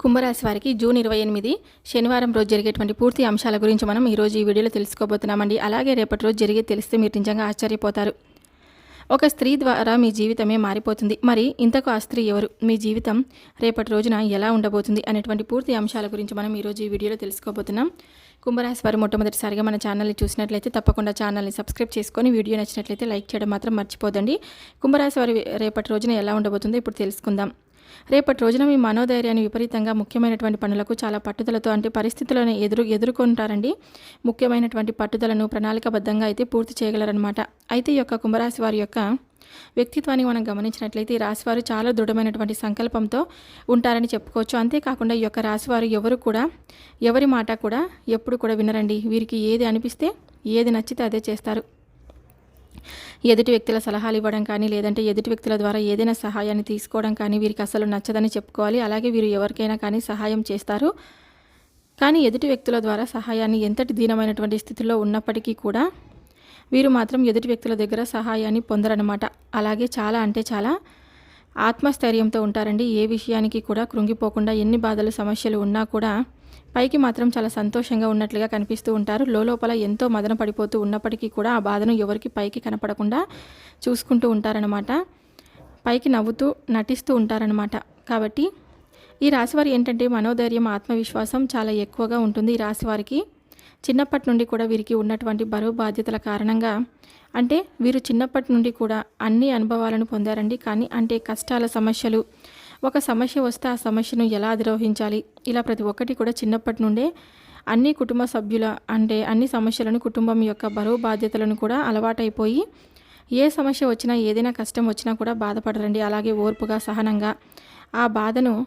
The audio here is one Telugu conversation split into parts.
కుంభరాశి వారికి జూన్ ఇరవై ఎనిమిది శనివారం రోజు జరిగేటువంటి పూర్తి అంశాల గురించి మనం ఈరోజు ఈ వీడియోలో తెలుసుకోబోతున్నామండి. అలాగే రేపటి రోజు జరిగే తెలిస్తే మీరు నిజంగా ఆశ్చర్యపోతారు. ఒక స్త్రీ ద్వారా మీ జీవితమే మారిపోతుంది. మరి ఇంతకు ఆ స్త్రీ ఎవరు? మీ జీవితం రేపటి రోజున ఎలా ఉండబోతుంది అనేటువంటి పూర్తి అంశాల గురించి మనం ఈరోజు ఈ వీడియోలో తెలుసుకోబోతున్నాం. కుంభరాశి వారు మొట్టమొదటిసారిగా మన ఛానల్ని చూసినట్లయితే తప్పకుండా ఛానల్ని సబ్స్క్రైబ్ చేసుకొని వీడియో నచ్చినట్లయితే లైక్ చేయడం మాత్రం మర్చిపోదండి. కుంభరాశి వారు రేపటి రోజున ఎలా ఉండబోతుందో ఇప్పుడు తెలుసుకుందాం. రేపటి రోజున మీ మనోధైర్యాన్ని విపరీతంగా ముఖ్యమైనటువంటి పనులకు చాలా పట్టుదలతో అంటే పరిస్థితులను ఎదురు ఎదుర్కొంటారండి. ముఖ్యమైనటువంటి పట్టుదలను ప్రణాళికబద్ధంగా అయితే పూర్తి చేయగలరనమాట అయితే ఈ యొక్క కుంభరాశి వారి యొక్క వ్యక్తిత్వాన్ని మనం గమనించినట్లయితే ఈ రాశివారు చాలా దృఢమైనటువంటి సంకల్పంతో ఉంటారని చెప్పుకోవచ్చు. అంతేకాకుండా ఈ యొక్క రాశివారు ఎవరు కూడా ఎవరి మాట కూడా ఎప్పుడు కూడా వినరండి. వీరికి ఏది అనిపిస్తే ఏది నచ్చితే అదే చేస్తారు. ఎదుటి వ్యక్తుల సలహాలు ఇవ్వడం కానీ లేదంటే ఎదుటి వ్యక్తుల ద్వారా ఏదైనా సహాయాన్ని తీసుకోవడం కానీ వీరికి అసలు నచ్చదని చెప్పుకోవాలి. అలాగే వీరు ఎవరికైనా కానీ సహాయం చేస్తారు. కానీ ఎదుటి వ్యక్తుల ద్వారా సహాయాన్ని ఎంతటి దీనమైనటువంటి స్థితిలో ఉన్నప్పటికీ కూడా వీరు మాత్రం ఎదుటి వ్యక్తుల దగ్గర సహాయాన్ని పొందరనమాట అలాగే చాలా అంటే చాలా ఆత్మస్థైర్యంతో ఉంటారండి. ఏ విషయానికి కూడా కృంగిపోకుండా ఎన్ని బాధలు సమస్యలు ఉన్నా కూడా పైకి మాత్రం చాలా సంతోషంగా ఉన్నట్లుగా కనిపిస్తూ ఉంటారు. లోపల ఎంతో మదన పడిపోతూ ఉన్నప్పటికీ కూడా ఆ బాధను ఎవరికి పైకి కనపడకుండా చూసుకుంటూ ఉంటారనమాట పైకి నవ్వుతూ నటిస్తూ ఉంటారనమాట కాబట్టి ఈ రాశివారి ఏంటంటే మనోధైర్యం ఆత్మవిశ్వాసం చాలా ఎక్కువగా ఉంటుంది ఈ రాశివారికి. చిన్నప్పటి నుండి కూడా వీరికి ఉన్నటువంటి బరువు బాధ్యతల కారణంగా అంటే వీరు చిన్నప్పటి నుండి కూడా అన్ని అనుభవాలను పొందారండి. కానీ అంటే కష్టాల సమస్యలు ఒక సమస్య వస్తే ఆ సమస్యను ఎలా అధిరోహించాలి? ఇలా ప్రతి ఒక్కటి కూడా చిన్నప్పటి నుండే అన్ని కుటుంబ సభ్యుల అంటే అన్ని సమస్యలను కుటుంబం యొక్క బరువు బాధ్యతలను కూడా అలవాటైపోయి ఏ సమస్య వచ్చినా ఏదైనా కష్టం వచ్చినా కూడా బాధపడరండి. అలాగే ఓర్పుగా సహనంగా ఆ బాధను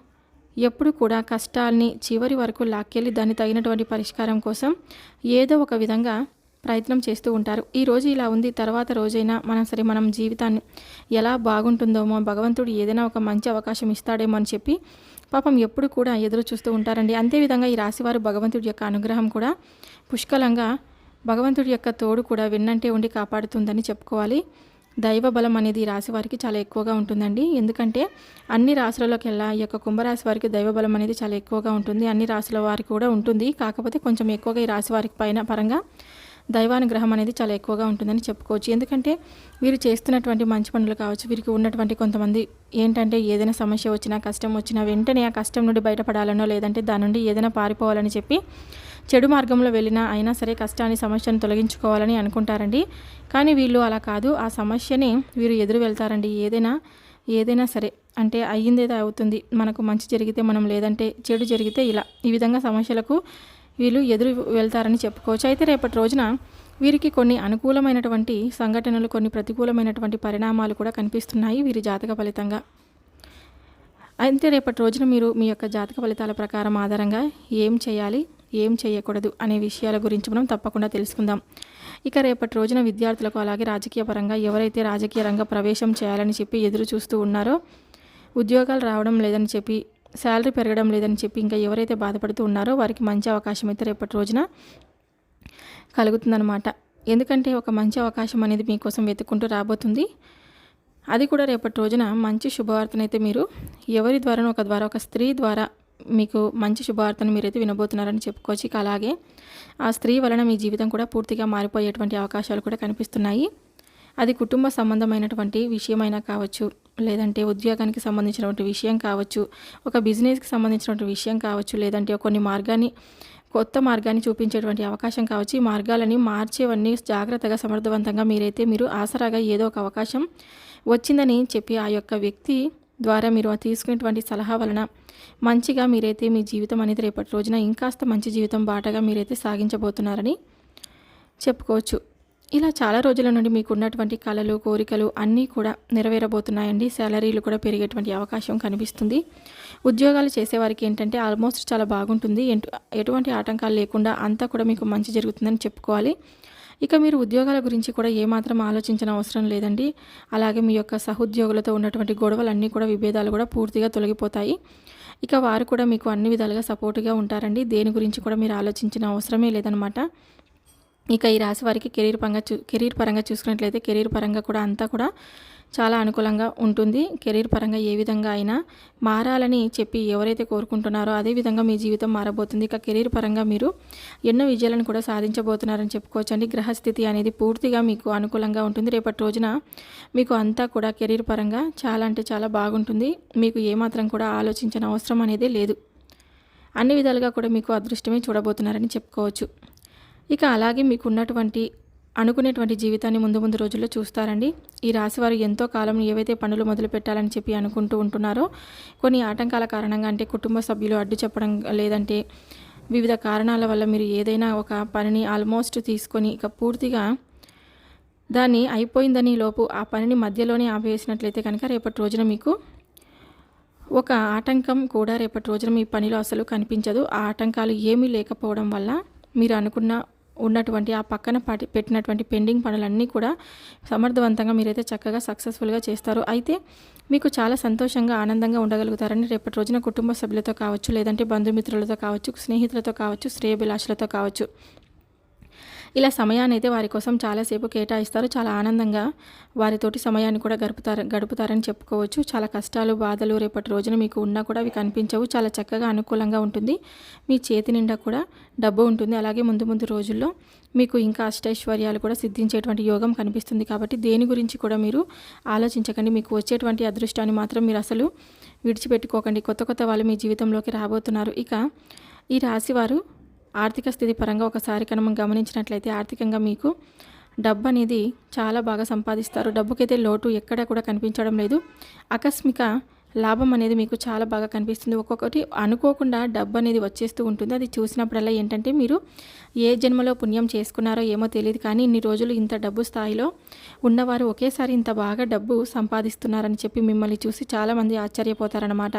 ఎప్పుడు కూడా కష్టాల్ని చివరి వరకు లాక్కెళ్ళి దాన్ని తగినటువంటి పరిష్కారం కోసం ఏదో ఒక విధంగా ప్రయత్నం చేస్తూ ఉంటారు. ఈ రోజు ఇలా ఉంది. తర్వాత రోజైనా మనం సరే మనం జీవితాన్ని ఎలా బాగుంటుందోమో భగవంతుడు ఏదైనా ఒక మంచి అవకాశం ఇస్తాడేమో అని చెప్పి పాపం ఎప్పుడు కూడా ఎదురు చూస్తూ ఉంటారండి. అంతేవిధంగా ఈ రాశివారు భగవంతుడి యొక్క అనుగ్రహం కూడా పుష్కలంగా భగవంతుడి యొక్క తోడు కూడా విన్నంటే ఉండి కాపాడుతుందని చెప్పుకోవాలి. దైవ బలం అనేది ఈ రాశి వారికి చాలా ఎక్కువగా ఉంటుందండి. ఎందుకంటే అన్ని రాశులలోకెల్లా ఈ యొక్క కుంభరాశి వారికి దైవ బలం అనేది చాలా ఎక్కువగా ఉంటుంది. అన్ని రాశుల వారికి కూడా ఉంటుంది. కాకపోతే కొంచెం ఎక్కువగా ఈ రాశి వారికి పైన పరంగా దైవానుగ్రహం అనేది చాలా ఎక్కువగా ఉంటుందని చెప్పుకోవచ్చు. ఎందుకంటే వీరు చేస్తున్నటువంటి మంచి పనులు కావచ్చు వీరికి ఉన్నటువంటి కొంతమంది ఏంటంటే ఏదైనా సమస్య వచ్చినా కష్టం వచ్చినా వెంటనే ఆ కష్టం నుండి బయటపడాలనో లేదంటే దాని నుండి ఏదైనా పారిపోవాలని చెప్పి చెడు మార్గంలో వెళ్ళినా అయినా సరే కష్టాన్ని సమస్యను తొలగించుకోవాలని అనుకుంటారండి. కానీ వీళ్ళు అలా కాదు. ఆ సమస్యని వీరు ఎదురు వెళ్తారండి. ఏదైనా ఏదైనా సరే అంటే అయ్యిందేదో అవుతుంది. మనకు మంచి జరిగితే మనం లేదంటే చెడు జరిగితే ఇలా. ఈ విధంగా సమస్యలకు వీళ్ళు ఎదురు వెళ్తారని చెప్పుకోవచ్చు. అయితే రేపటి రోజున వీరికి కొన్ని అనుకూలమైనటువంటి సంఘటనలు కొన్ని ప్రతికూలమైనటువంటి పరిణామాలు కూడా కనిపిస్తున్నాయి వీరి జాతక ఫలితంగా. అయితే రేపటి రోజున మీరు మీ యొక్క జాతక ఫలితాల ప్రకారం ఆధారంగా ఏం చేయాలి ఏం చేయకూడదు అనే విషయాల గురించి మనం తప్పకుండా తెలుసుకుందాం. ఇక రేపటి రోజున విద్యార్థులకు అలాగే రాజకీయ పరంగా ఎవరైతే రాజకీయ రంగ ప్రవేశం చేయాలని చెప్పి ఎదురు చూస్తూ ఉన్నారో ఉద్యోగాలు రావడం లేదని చెప్పి శాలరీ పెరగడం లేదని చెప్పి ఇంకా ఎవరైతే బాధపడుతూ ఉన్నారో వారికి మంచి అవకాశం అయితే రేపటి రోజున కలుగుతుందనమాట ఎందుకంటే ఒక మంచి అవకాశం అనేది మీకోసం వెతుక్కుంటూ రాబోతుంది. అది కూడా రేపటి రోజున మంచి శుభవార్తనైతే మీరు ఎవరి ద్వారా ఒక ద్వారా ఒక స్త్రీ ద్వారా మీకు మంచి శుభవార్తను మీరైతే వినబోతున్నారని చెప్పుకోవచ్చు. ఇక అలాగే ఆ స్త్రీ వలన మీ జీవితం కూడా పూర్తిగా మారిపోయేటువంటి అవకాశాలు కూడా కనిపిస్తున్నాయి. అది కుటుంబ సంబంధమైనటువంటి విషయమైనా కావచ్చు. లేదంటే ఉద్యోగానికి సంబంధించినటువంటి విషయం కావచ్చు ఒక బిజినెస్కి సంబంధించినటువంటి విషయం కావచ్చు లేదంటే కొన్ని మార్గాన్ని కొత్త మార్గాన్ని చూపించేటువంటి అవకాశం కావచ్చు ఈ మార్గాలని మార్చేవన్నీ జాగ్రత్తగా సమర్థవంతంగా మీరైతే మీరు ఆసరాగా ఏదో ఒక అవకాశం వచ్చిందని చెప్పి ఆ యొక్క వ్యక్తి ద్వారా మీరు ఆ తీసుకునేటువంటి సలహా వలన మంచిగా మీరైతే మీ జీవితం అనేది రేపటి రోజున ఇంకాస్త మంచి జీవితం బాటగా మీరైతే సాగించబోతున్నారని చెప్పుకోవచ్చు. ఇలా చాలా రోజుల నుండి మీకు ఉన్నటువంటి కళలు కోరికలు అన్నీ కూడా నెరవేరబోతున్నాయండి. శాలరీలు కూడా పెరిగేటువంటి అవకాశం కనిపిస్తుంది. ఉద్యోగాలు చేసేవారికి ఏంటంటే ఆల్మోస్ట్ చాలా బాగుంటుంది. ఎటువంటి ఆటంకాలు లేకుండా అంతా కూడా మీకు మంచి జరుగుతుందని చెప్పుకోవాలి. ఇక మీరు ఉద్యోగాల గురించి కూడా ఏమాత్రం ఆలోచించిన అవసరం లేదండి. అలాగే మీ యొక్క సహోద్యోగులతో ఉన్నటువంటి గొడవలన్నీ కూడా విభేదాలు కూడా పూర్తిగా తొలగిపోతాయి. ఇక వారు కూడా మీకు అన్ని విధాలుగా సపోర్టుగా ఉంటారండి. దేని గురించి కూడా మీరు ఆలోచించిన అవసరమే లేదనమాట. ఇక ఈ రాశి వారికి కెరీర్ పరంగా చూ కెరీర్ పరంగా చూసుకున్నట్లయితే కెరీర్ పరంగా కూడా అంతా కూడా చాలా అనుకూలంగా ఉంటుంది. కెరీర్ పరంగా ఏ విధంగా అయినా మారాలని చెప్పి ఎవరైతే కోరుకుంటున్నారో అదే విధంగా మీ జీవితం మారబోతుంది. ఇక కెరీర్ పరంగా మీరు ఎన్నో విజయాలను కూడా సాధించబోతున్నారని చెప్పుకోవచ్చండి. గ్రహస్థితి అనేది పూర్తిగా మీకు అనుకూలంగా ఉంటుంది. రేపటి రోజున మీకు అంతా కూడా కెరీర్ పరంగా చాలా అంటే చాలా బాగుంటుంది. మీకు ఏమాత్రం కూడా ఆలోచించిన అవసరం అనేది లేదు. అన్ని విధాలుగా కూడా మీకు అదృష్టమే చూడబోతున్నారని చెప్పుకోవచ్చు. ఇక అలాగే మీకు ఉన్నటువంటి అనుకునేటువంటి జీవితాన్ని ముందు ముందు రోజుల్లో చూస్తారండి. ఈ రాశి వారు ఎంతో కాలం ఏవైతే పనులు మొదలు పెట్టాలని చెప్పి అనుకుంటూ ఉంటున్నారో కొన్ని ఆటంకాల కారణంగా అంటే కుటుంబ సభ్యులు అడ్డు చెప్పడం లేదంటే వివిధ కారణాల వల్ల మీరు ఏదైనా ఒక పనిని ఆల్మోస్ట్ తీసుకొని ఇక పూర్తిగా దాన్ని అయిపోయిందని లోపు ఆ పనిని మధ్యలోనే ఆపేసినట్లయితే కనుక రేపటి రోజున మీకు ఒక ఆటంకం కూడా రేపటి రోజున మీ పనిలో అసలు కనిపించదు. ఆ ఆటంకాలు ఏమీ లేకపోవడం వల్ల మీరు అనుకున్న ఉన్నటువంటి ఆ పక్కన పాటి పెట్టినటువంటి పెండింగ్ పనులన్నీ కూడా సమర్థవంతంగా మీరైతే చక్కగా సక్సెస్ఫుల్గా చేస్తారు. అయితే మీకు చాలా సంతోషంగా ఆనందంగా ఉండగలుగుతారని రేపటి రోజున కుటుంబ సభ్యులతో కావచ్చు లేదంటే బంధుమిత్రులతో కావచ్చు స్నేహితులతో కావచ్చు శ్రేయభిలాషులతో కావచ్చు. ఇలా సమయాన్ని అయితే వారి కోసం చాలాసేపు కేటాయిస్తారు. చాలా ఆనందంగా వారితోటి సమయాన్ని కూడా గడుపుతారు గడుపుతారని చెప్పుకోవచ్చు. చాలా కష్టాలు బాధలు రేపటి రోజున మీకు ఉన్నా కూడా అవి కనిపించవు. చాలా చక్కగా అనుకూలంగా ఉంటుంది. మీ చేతి నిండా కూడా డబ్బు ఉంటుంది. అలాగే ముందు ముందు రోజుల్లో మీకు ఇంకా అష్టైశ్వర్యాలు కూడా సిద్ధించేటువంటి యోగం కనిపిస్తుంది కాబట్టి దేని గురించి కూడా మీరు ఆలోచించకండి. మీకు వచ్చేటువంటి అదృష్టాన్ని మాత్రం మీరు అసలు విడిచిపెట్టుకోకండి. కొత్త కొత్త వాళ్ళు మీ జీవితంలోకి రాబోతున్నారు. ఇక ఈ రాశివారు ఆర్థిక స్థితి పరంగా ఒకసారి కనుక గమనించినట్లయితే ఆర్థికంగా మీకు డబ్బు అనేది చాలా బాగా సంపాదిస్తారు. డబ్బుకైతే లోటు ఎక్కడ కూడా కనిపించడం లేదు. ఆకస్మిక లాభం అనేది మీకు చాలా బాగా కనిపిస్తుంది. ఒక్కొక్కటి అనుకోకుండా డబ్బు అనేది వచ్చేస్తూ ఉంటుంది. అది చూసినప్పుడల్లా ఏంటంటే మీరు ఏ జన్మలో పుణ్యం చేసుకున్నారో ఏమో తెలియదు కానీ ఇన్ని రోజులు ఇంత డబ్బు స్థాయిలో ఉన్నవారు ఒకేసారి ఇంత బాగా డబ్బు సంపాదిస్తున్నారని చెప్పి మిమ్మల్ని చూసి చాలామంది ఆశ్చర్యపోతారనమాట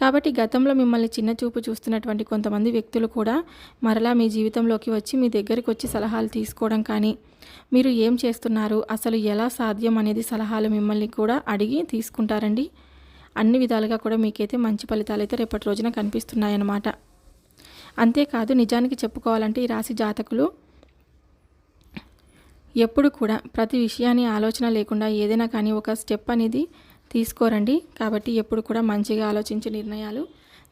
కాబట్టి గతంలో మిమ్మల్ని చిన్న చూపు చూస్తున్నటువంటి కొంతమంది వ్యక్తులు కూడా మరలా మీ జీవితంలోకి వచ్చి మీ దగ్గరికి వచ్చి సలహాలు తీసుకోవడం కానీ మీరు ఏం చేస్తున్నారు అసలు ఎలా సాధ్యం అనేది సలహాలు మిమ్మల్ని కూడా అడిగి తీసుకుంటారండి. అన్ని విధాలుగా కూడా మీకైతే మంచి ఫలితాలు అయితే రేపటి రోజున కనిపిస్తున్నాయన్నమాట. అంతేకాదు నిజానికి చెప్పుకోవాలంటే ఈ రాశి జాతకులు ఎప్పుడు కూడా ప్రతి విషయాన్ని ఆలోచన లేకుండా ఏదైనా కానీ ఒక స్టెప్ అనేది తీసుకోరండి. కాబట్టి ఎప్పుడు కూడా మంచిగా ఆలోచించే నిర్ణయాలు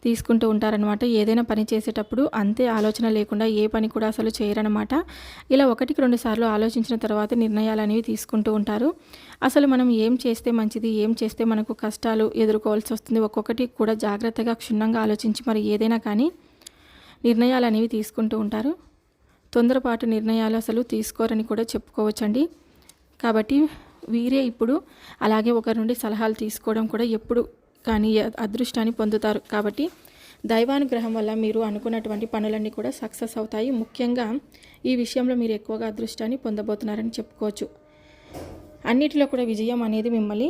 తీసుకుంటూ ఉంటారనమాట ఏదైనా పని చేసేటప్పుడు అంతే ఆలోచన లేకుండా ఏ పని కూడా అసలు చేయరనమాట ఇలా ఒకటికి రెండు సార్లు ఆలోచించిన తర్వాత నిర్ణయాలు అనేవి తీసుకుంటూ ఉంటారు. అసలు మనం ఏం చేస్తే మంచిది ఏం చేస్తే మనకు కష్టాలు ఎదుర్కోవాల్సి వస్తుంది ఒక్కొక్కటి కూడా జాగ్రత్తగా క్షుణ్ణంగా ఆలోచించి మరి ఏదైనా కానీ నిర్ణయాలు అనేవి తీసుకుంటూ ఉంటారు. తొందరపాటు నిర్ణయాలు అసలు తీసుకోరని కూడా చెప్పుకోవచ్చండి. కాబట్టి వీరే ఇప్పుడు అలాగే ఒకరి నుండి సలహాలు తీసుకోవడం కూడా ఎప్పుడు కానీ అదృష్టాన్ని పొందుతారు. కాబట్టి దైవానుగ్రహం వల్ల మీరు అనుకున్నటువంటి పనులన్నీ కూడా సక్సెస్ అవుతాయి. ముఖ్యంగా ఈ విషయంలో మీరు ఎక్కువగా అదృష్టాన్ని పొందబోతున్నారని చెప్పుకోవచ్చు. అన్నిటిలో కూడా విజయం అనేది మిమ్మల్ని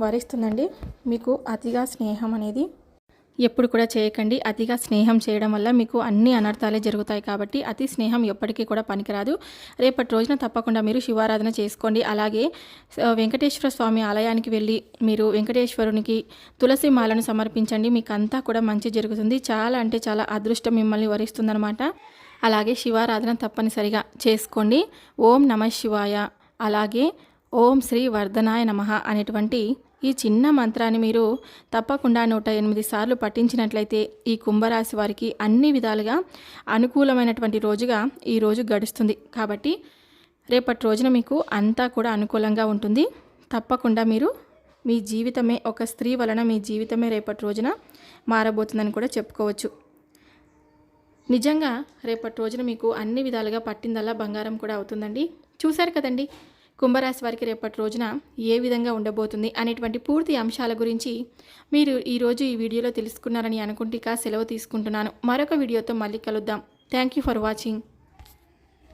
వరిస్తుందండి. మీకు అతిగా స్నేహం అనేది ఎప్పుడు కూడా చేయకండి. అతిగా స్నేహం చేయడం వల్ల మీకు అన్ని అనర్థాలే జరుగుతాయి కాబట్టి అతి స్నేహం ఎప్పటికీ కూడా పనికిరాదు. రేపటి రోజున తప్పకుండా మీరు శివారాధన చేసుకోండి. అలాగే వెంకటేశ్వర స్వామి ఆలయానికి వెళ్ళి మీరు వెంకటేశ్వరునికి తులసి మాలను సమర్పించండి. మీకు అంతా కూడా మంచి జరుగుతుంది. చాలా అంటే చాలా అదృష్టం మిమ్మల్ని వరిస్తుందనమాట అలాగే శివారాధన తప్పనిసరిగా చేసుకోండి. ఓం నమ శివాయ. అలాగే ఓం శ్రీ వర్ధనాయ నమ అనేటువంటి ఈ చిన్న మంత్రాన్ని మీరు తప్పకుండా నూట ఎనిమిది సార్లు పఠించినట్లయితే ఈ కుంభరాశి వారికి అన్ని విధాలుగా అనుకూలమైనటువంటి రోజుగా ఈ రోజు గడుస్తుంది. కాబట్టి రేపటి రోజున మీకు అంతా కూడా అనుకూలంగా ఉంటుంది. తప్పకుండా మీరు మీ జీవితమే ఒక స్త్రీ వలన మీ జీవితమే రేపటి రోజున మారబోతుందని కూడా చెప్పుకోవచ్చు. నిజంగా రేపటి రోజున మీకు అన్ని విధాలుగా పట్టిందల్లా బంగారం కూడా అవుతుందండి. చూశారు కదండి? కుంభరాశి వారికి రేపటి రోజున ఏ విధంగా ఉండబోతుంది అనేటువంటి పూర్తి అంశాల గురించి మీరు ఈరోజు ఈ వీడియోలో తెలుసుకున్నారని అనుకుంటే సెలవు తీసుకుంటున్నాను. మరొక వీడియోతో మళ్ళీ కలుద్దాం. Thank you for watching